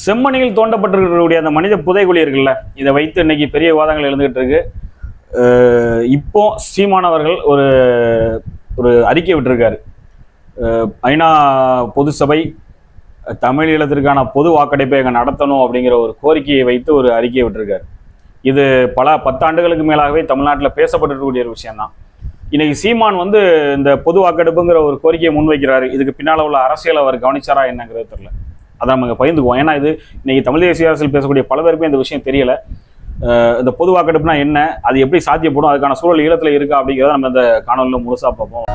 செம்மணியில் தோண்டப்பட்டிருக்கக்கூடிய அந்த மனித புதைகுழி இருக்குல்ல இதை வைத்து இன்னைக்கு பெரிய விவாதங்கள் எழுந்துகிட்டு இருக்கு. இப்போ சீமானவர்கள் ஒரு ஒரு அறிக்கை விட்டுருக்காரு. ஐநா பொது சபை தமிழ் ஈழத்திற்கான பொது வாக்கெடுப்பை அங்கே நடத்தணும் அப்படிங்கிற ஒரு கோரிக்கையை வைத்து ஒரு அறிக்கையை விட்டிருக்காரு. இது பல பத்தாண்டுகளுக்கு மேலாகவே தமிழ்நாட்டில் பேசப்பட்டிருக்கக்கூடிய ஒரு விஷயம்தான். இன்னைக்கு சீமான் வந்து இந்த பொது வாக்கெடுப்புங்கிற ஒரு கோரிக்கையை முன்வைக்கிறாரு. இதுக்கு பின்னால் உள்ள அரசியல் அவர் கவனிச்சாரா என்னங்கிறது தெரியல. அதை நம்ம பயந்துக்குவோம் ஏன்னா இது இன்றைக்கி தமிழ் தேசிய அரசியல் பேசக்கூடிய பல பேருக்குமே இந்த விஷயம் தெரியலை. இந்த பொது வாக்கெடுப்புனா என்ன? அது எப்படி சாத்தியப்படும்? அதுக்கான சூழல் ஈழத்தில் இருக்கா? அப்படிங்கிறத நம்ம இந்த காணொலியில் முழுசாக பார்ப்போம்.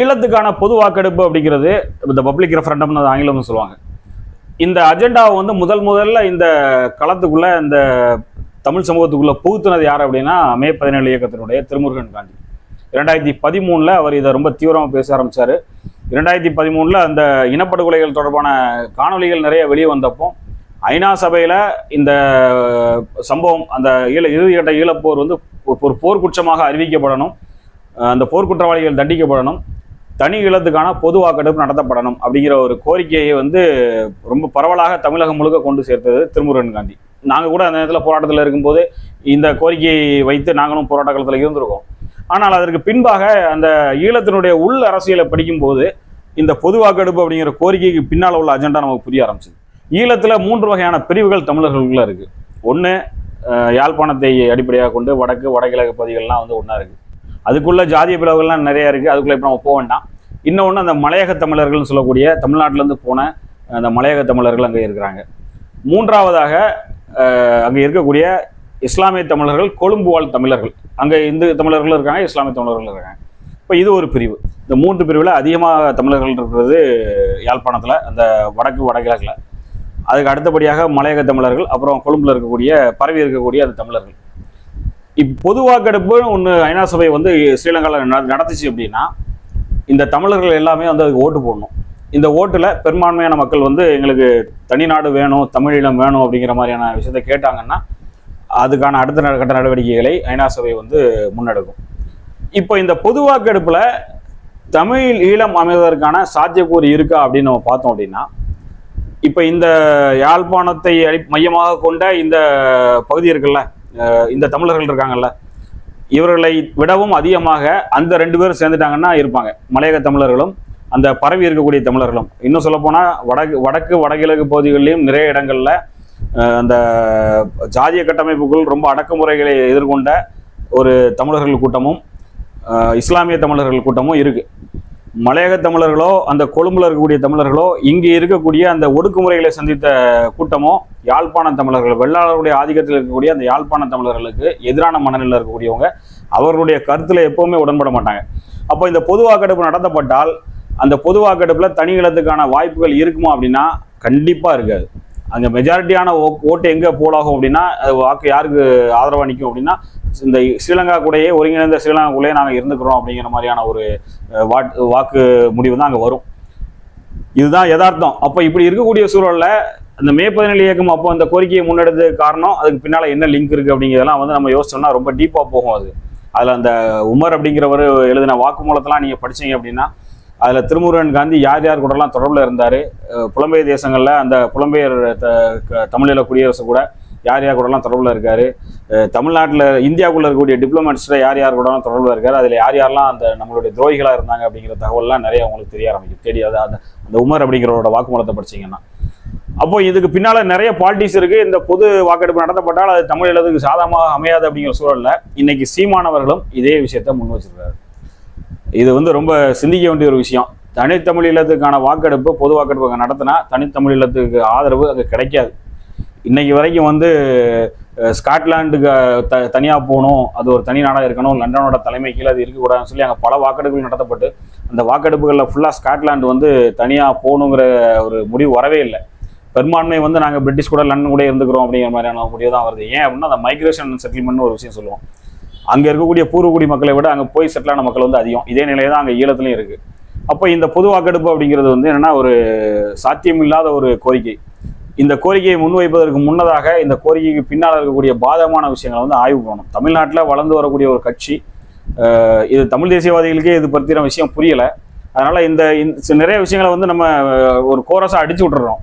ஈழத்துக்கான பொது வாக்கெடுப்பு அப்படிங்கிறது இந்த பப்ளிக் ரெஃபரண்டம்னு ஆங்கிலம்னு சொல்லுவாங்க. இந்த அஜெண்டாவை வந்து முதல் முதல்ல இந்த களத்துக்குள்ளே இந்த தமிழ் சமூகத்துக்குள்ளே புகுத்தினது யார் அப்படின்னா மே பதினேழு இயக்கத்தினுடைய திருமுருகன் காந்தி. இரண்டாயிரத்தி பதிமூணில் அவர் இதை ரொம்ப தீவிரமாக பேச ஆரம்பித்தார் இரண்டாயிரத்தி பதிமூணில் அந்த இனப்படுகொலைகள் தொடர்பான காணொளிகள் நிறைய வெளியே வந்தப்போ ஐநா சபையில் இந்த சம்பவம் அந்த ஈழ இறுதிக்கட்ட ஈழப்போர் வந்து ஒரு போர்க்குற்றமாக அறிவிக்கப்படணும் அந்த போர்க்குற்றவாளிகள் தண்டிக்கப்படணும் தனி ஈழத்துக்கான பொது வாக்கெடுப்பு நடத்தப்படணும் அப்படிங்கிற ஒரு கோரிக்கையை வந்து ரொம்ப பரவலாக தமிழகம் முழுக்க கொண்டு சேர்த்தது திருமுருகன் காந்தி. நாங்கள் கூட அந்த நேரத்தில் போராட்டத்தில் இருக்கும்போது இந்த கோரிக்கையை வைத்து நாங்களும் போராட்ட காலத்தில் இருந்திருக்கோம். ஆனால் அதற்கு பின்பாக அந்த ஈழத்தினுடைய உள் அரசியலை படிக்கும்போது இந்த பொது வாக்கெடுப்பு அப்படிங்கிற கோரிக்கைக்கு பின்னால் உள்ள அஜெண்டா நமக்கு புரிய ஆரம்பிச்சிது. ஈழத்தில் மூன்று வகையான பிரிவுகள் தமிழர்களுக்குள்ள இருக்குது ஒன்று யாழ்ப்பாணத்தை அடிப்படையாக கொண்டு வடக்கு வடகிழக்கு பகுதிகள்லாம் வந்து ஒன்றா இருக்குது அதுக்குள்ளே ஜாதிய பிளவுகள்லாம் நிறையா இருக்குது அதுக்குள்ளே இப்போ நம்ம போக வேண்டாம். இன்னொன்று அந்த மலையக தமிழர்கள்னு சொல்லக்கூடிய தமிழ்நாட்டிலேருந்து போன அந்த மலையக தமிழர்கள் அங்கே இருக்கிறாங்க. மூன்றாவதாக அங்கே இருக்கக்கூடிய இஸ்லாமிய தமிழர்கள் கொழும்பு வாழ் தமிழர்கள். அங்கே இந்து தமிழர்களும் இருக்காங்க இஸ்லாமிய தமிழர்களும் இருக்காங்க. இப்போ இது ஒரு பிரிவு. இந்த மூன்று பிரிவில் அதிகமாக தமிழர்கள் இருக்கிறது யாழ்ப்பாணத்தில் அந்த வடக்கு வடகிழக்கில். அதுக்கு அடுத்தபடியாக மலையக தமிழர்கள் அப்புறம் கொழும்பில் இருக்கக்கூடிய பரவி இருக்கக்கூடிய அந்த தமிழர்கள். இப் பொது வாக்கெடுப்பு ஒன்று ஐநா சபை வந்து ஸ்ரீலங்காவில் நட- நடத்துச்சு அப்படின்னா இந்த தமிழர்கள் எல்லாமே வந்து அதுக்கு ஓட்டு போடணும். இந்த ஓட்டில் பெரும்பான்மையான மக்கள் வந்து எங்களுக்கு தனி நாடு வேணும் தமிழீழம் வேணும் அப்படிங்கிற மாதிரியான விஷயத்த கேட்டாங்கன்னா அதுக்கான அடுத்த கட்ட நடவடிக்கைகளை ஐநா சபை வந்து முன்னெடுக்கும். இப்போ இந்த பொது வாக்கெடுப்பில் தமிழ் ஈழம் அமைவதற்கான சாத்தியக்கூறு இருக்கா அப்படின்னு நம்ம பார்த்தோம் அப்படின்னா இப்போ இந்த யாழ்ப்பாணத்தை அடி மையமாக கொண்ட இந்த பகுதி இருக்குல்ல இந்த தமிழர்கள் இருக்காங்கல்ல இவர்களை விடவும் அதிகமாக அந்த ரெண்டு பேரும் சேர்ந்துட்டாங்கன்னா இருப்பாங்க. மலையக தமிழர்களும் அந்த பரவி இருக்கக்கூடிய தமிழர்களும். இன்னும் சொல்லப்போனால் வடக்கு வடக்கு வடகிழக்கு பகுதிகளிலும் நிறைய இடங்களில் அந்த ஜாதிய கட்டமைப்புக்குள் ரொம்ப அடக்குமுறைகளை எதிர்கொண்ட ஒரு தமிழர்கள் கூட்டமும் இஸ்லாமிய தமிழர்கள் கூட்டமும் இருக்குது மலையக தமிழர்களோ அந்த கொழும்புல இருக்கக்கூடிய தமிழர்களோ இங்கே இருக்கக்கூடிய அந்த ஒடுக்குமுறைகளை சந்தித்த கூட்டமோ யாழ்ப்பாண தமிழர்கள் வெள்ளாளருடைய ஆதிக்கத்தில் இருக்கக்கூடிய அந்த யாழ்ப்பாண தமிழர்களுக்கு எதிரான மனநிலையில் இருக்கக்கூடியவங்க அவர்களுடைய கருத்தில் எப்போவுமே உடன்பட மாட்டாங்க. அப்போ இந்த பொது வாக்கெடுப்பு நடத்தப்பட்டால் அந்த பொது வாக்கெடுப்பில் தனி இலத்துக்கான வாய்ப்புகள் இருக்குமா அப்படின்னா கண்டிப்பாக இருக்காது. அங்கே மெஜாரிட்டியான ஓ ஓட்டு எங்கே போலாகும் அப்படின்னா அது வாக்கு யாருக்கு ஆதரவாக நிற்கும் அப்படின்னா இந்த ஸ்ரீலங்கா கூடயே ஒருங்கிணைந்த ஸ்ரீலங்கா கூடயே நாங்கள் இருந்துக்கிறோம் அப்படிங்கிற மாதிரியான ஒரு வாட்- வாக்கு முடிவு தான் அங்கே வரும். இதுதான் யதார்த்தம். அப்போ இப்படி இருக்கக்கூடிய சூழலில் அந்த மே பதினேழு இயக்கம் அப்போ அந்த கோரிக்கையை முன்னெடுத்த காரணம் அதுக்கு பின்னால் என்ன லிங்க் இருக்குது அப்படிங்கிறதெல்லாம் வந்து நம்ம யோசிச்சோம்னா ரொம்ப டீப்பாக போகும் அது. அதில் அந்த உமர் அப்படிங்கிறவர் எழுதின வாக்குமூலத்தெல்லாம் நீங்கள் படிச்சீங்க அப்படின்னா அதில் திருமுருகன் காந்தி யார் யார் கூடலாம் தொடர்பில் இருந்தார்? புலம்பெயர் தேசங்களில் அந்த புலம்பெயர் த- க- குடியரசு கூட யார் யார் கூடலாம் தொடர்பில் இருக்கார்? தமிழ்நாட்டில் இந்தியாவுக்குள்ள இருக்கக்கூடிய டிப்ளமேட்ஸில் யார் யார் கூடலாம் தொடர்பில் இருக்கார்? அதில் யார் யாரெல்லாம் அந்த நம்மளுடைய துரோகிகளாக இருந்தாங்க அப்படிங்கிற தகவல்லாம் நிறைய உங்களுக்கு தெரிய ஆரம்பிக்கும் தெரியாது அந்த அந்த உமர் அப்படிங்கிறவரோட வாக்குமூலத்தை படிச்சீங்கன்னா. அப்போ இதுக்கு பின்னால் நிறைய பாலிட்டிக்ஸ் இருக்குது இந்த பொது வாக்கெடுப்பு நடத்தப்பட்டால் அது தமிழ் எழுதுக்கு சாதகமாக அமையாது அப்படிங்கிற சூழலில் இன்னைக்கு சீமானவர்களும் இதே விஷயத்த முன் வச்சிருக்காரு. இது வந்து ரொம்ப சிந்திக்க வேண்டிய ஒரு விஷயம். தனித்தமிழ் இல்லத்துக்கான வாக்கெடுப்பு பொது வாக்கெடுப்பு அங்கே நடத்தினா தனித்தமிழ் இல்லத்துக்கு ஆதரவு அங்கே கிடைக்காது. இன்னைக்கு வரைக்கும் வந்து ஸ்காட்லாண்டுக்கு த தனியாக போகணும் அது ஒரு தனி நாடாக இருக்கணும் லண்டனோட தலைமை கீழே அது இருக்கக்கூடாதுன்னு சொல்லி அங்கே பல வாக்கெடுப்புகள் நடத்தப்பட்டு அந்த வாக்கெடுப்புகளில் ஃபுல்லாக ஸ்காட்லாண்டு வந்து தனியாக போகணுங்கிற ஒரு முடிவு வரவே இல்லை. பெரும்பான்மை வந்து நாங்கள் பிரிட்டிஷ் கூட லண்டன் கூட இருந்துக்கிறோம் அப்படிங்கிற மாதிரியான முடிவு தான் வருது. ஏன் அப்படின்னா அந்த மைக்ரேஷன் செட்டில்மெண்ட்னு ஒரு விஷயம் சொல்லுவோம். அங்கே இருக்கக்கூடிய பூர்வகுடி மக்களை விட அங்கே போய் செட்டிலான மக்கள் வந்து அதிகம். இதே நிலையை தான் அங்கே ஈழத்துலையும் இருக்குது அப்போ இந்த பொது வாக்கெடுப்பு அப்படிங்கிறது வந்து என்னென்னா ஒரு சாத்தியமில்லாத ஒரு கோரிக்கை. இந்த கோரிக்கையை முன்வைப்பதற்கு முன்னதாக இந்த கோரிக்கைக்கு பின்னால் இருக்கக்கூடிய பாதகமான விஷயங்களை வந்து ஆய்வு பண்ணணும். தமிழ்நாட்டில் வளர்ந்து வரக்கூடிய ஒரு கட்சி இது தமிழ் தேசியவாதிகளுக்கே இது பற்றின விஷயம் புரியலை. அதனால் இந்த நிறைய விஷயங்களை வந்து நம்ம ஒரு கோரஸாக அடிச்சு விட்டுறோம்.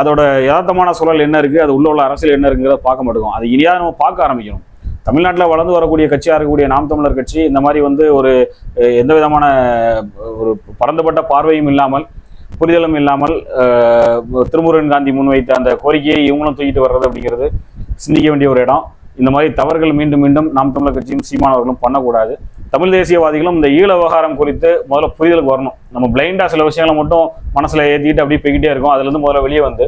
அதோட யதார்த்தமான சூழல் என்ன இருக்குது அது உள்ள உள்ள அரசியல் என்ன இருக்குங்கிறத பார்க்க மாட்டோம். அது இனியாவது நம்ம பார்க்க ஆரம்பிக்கணும். தமிழ்நாட்டில் வளர்ந்து வரக்கூடிய கட்சியாக இருக்கக்கூடிய நாம் தமிழர் கட்சி இந்த மாதிரி வந்து ஒரு எந்த விதமான ஒரு பரந்துபட்ட பார்வையும் இல்லாமல் புரிதலும் இல்லாமல் திருமுருகன் காந்தி முன்வைத்த அந்த கோரிக்கையை இவங்களும் தூக்கிட்டு வர்றது அப்படிங்கிறது சிந்திக்க வேண்டிய ஒரு இடம். இந்த மாதிரி தவறுகள் மீண்டும் மீண்டும் நாம் தமிழர் கட்சியும் சீமானவர்களும் பண்ணக்கூடாது. தமிழ் தேசியவாதிகளும் இந்த ஈழ விவகாரம் குறித்து முதல்ல புரிதலுக்கு வரணும். நம்ம பிளைண்டாக சில விஷயங்களை மட்டும் மனசில் ஏற்றிக்கிட்டு அப்படியே போய்கிட்டே இருக்கும். அதுலேருந்து முதல்ல வெளியே வந்து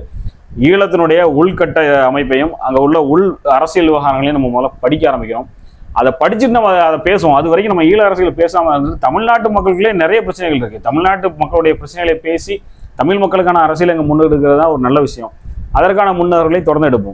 ஈழத்தினுடைய உள்கட்ட அமைப்பையும் அங்கே உள்ள உள் அரசியல் விவகாரங்களையும் நம்ம முதல்ல படிக்க ஆரம்பிக்கிறோம். அதை படிச்சுட்டு நம்ம அதை பேசுவோம். அது வரைக்கும் நம்ம ஈழ அரசியல் பேசாமல் இருந்தது தமிழ்நாட்டு மக்களுக்குள்ளே நிறைய பிரச்சனைகள் இருக்குது தமிழ்நாட்டு மக்களுடைய பிரச்சனைகளை பேசி தமிழ் மக்களுக்கான அரசியல் அங்கே முன்னெடுக்கிறது தான் ஒரு நல்ல விஷயம். அதற்கான முன்னேறலை தொடர்ந்து எடுப்போம்.